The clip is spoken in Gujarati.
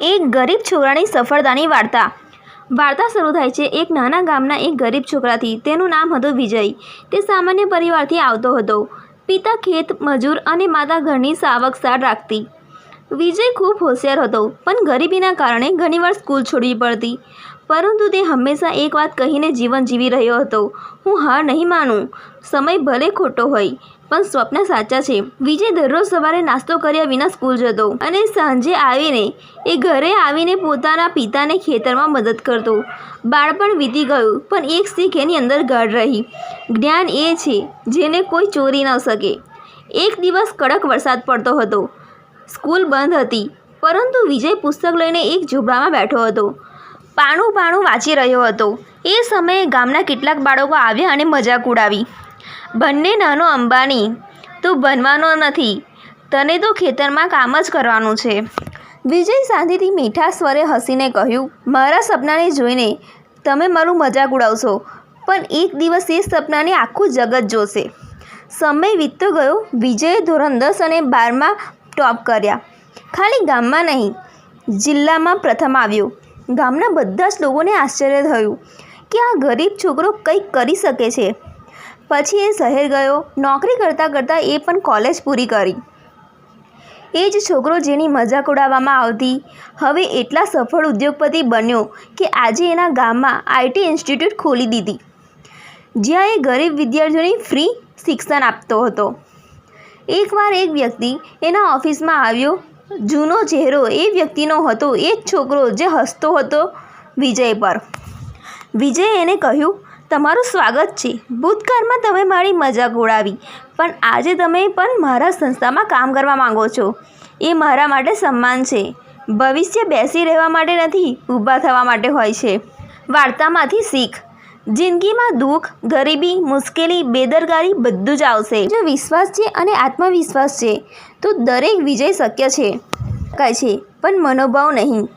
એક ગરીબ છોકરાની સફળતાની વાર્તા. વાર્તા શરૂ થાય છે એક નાના ગામના એક ગરીબ છોકરાથી. તેનું નામ હતું વિજય. તે સામાન્ય પરિવારથી આવતો હતો. પિતા ખેત, મજૂર અને માતા ઘરની સાવક સાર રાખતી. વિજય ખૂબ હોશિયાર હતો, પણ ગરીબીના કારણે ઘણીવાર સ્કૂલ છોડવી પડતી. પરંતુ તે હંમેશા એક વાત કહીને જીવન જીવી રહ્યો હતો. હું હાર નહીં માનું. સમય ભલે ખોટો હોય પણ સ્વપ્ન સાચા છે. વિજય દરરોજ સવારે નાસ્તો કર્યા વિના સ્કૂલ જતો અને સાંજે આવીને, એ ઘરે આવીને પોતાના પિતાને ખેતરમાં મદદ કરતો. બાળપણ વીતી ગયું, પણ એક શીખ એની અંદર ગાઢ રહી. જ્ઞાન એ છે, જેને કોઈ ચોરી ન શકે. એક દિવસ કડક વરસાદ પડતો હતો. સ્કૂલ બંધ હતી, પરંતુ વિજય પુસ્તક લઈને એક ઝૂંપડામાં બેઠો હતો. પાણું પાણું વાંચી રહ્યો હતો. એ સમયે ગામના કેટલાક બાળકો આવ્યા અને મજાક ઉડાવી. બંને નાનો અંબાણી. તું બનવાનો નથી. તને તો ખેતરમાં કામ જ કરવાનું છે. વિજય શાંતિથી મીઠા સ્વરે હસીને કહ્યું, મારા સપનાને જોઈને તમે મારું મજાક ઉડાવશો, પણ એક દિવસ એ સપનાને આખું જગત જોશે. સમય વીતતો ગયો. વિજયે ધોરણ દસ અને બારમાં ટોપ કર્યા. ખાલી ગામમાં નહીં, જિલ્લામાં પ્રથમ આવ્યો. ગામના બધા જ લોકોને આશ્ચર્ય થયું કે આ ગરીબ છોકરો કંઈક કરી શકે છે. પછી એ શહેર ગયો. નોકરી કરતાં કરતાં એ પણ કોલેજ પૂરી કરી. એ જ છોકરો જેની મજાક ઉડાવવામાં આવતી. હવે એટલા સફળ ઉદ્યોગપતિ બન્યો કે આજે એના ગામમાં આઈટી ઇન્સ્ટિટ્યૂટ ખોલી દીધી. જ્યાં એ ગરીબ વિદ્યાર્થીઓને ફ્રી શિક્ષણ આપતો હતો. એકવાર એક વ્યક્તિ એના ઓફિસમાં આવ્યો. જૂનો ચહેરો એ વ્યક્તિનો હતો. એ જ છોકરો જે હસતો હતો વિજય પર. વિજય એને કહ્યું તમારું સ્વાગત છે. ભૂતકાળમાં તમે મારી મજાક ઉડાવી, પણ આજે તમે પણ મારા સંસ્થામાં કામ કરવા માંગો છો. એ મારા માટે સન્માન છે. ભવિષ્ય બેસી રહેવા માટે નથી, ઊભા થવા માટે હોય છે. વાર્તામાંથી શીખ. જિંદગીમાં દુઃખ, ગરીબી, મુશ્કેલી, બેદરકારી બધું જ આવશે. જો વિશ્વાસ છે અને આત્મવિશ્વાસ છે, તો દરેક વિજય શક્ય છે. શકાય છે, પણ મનોભાવ નહીં.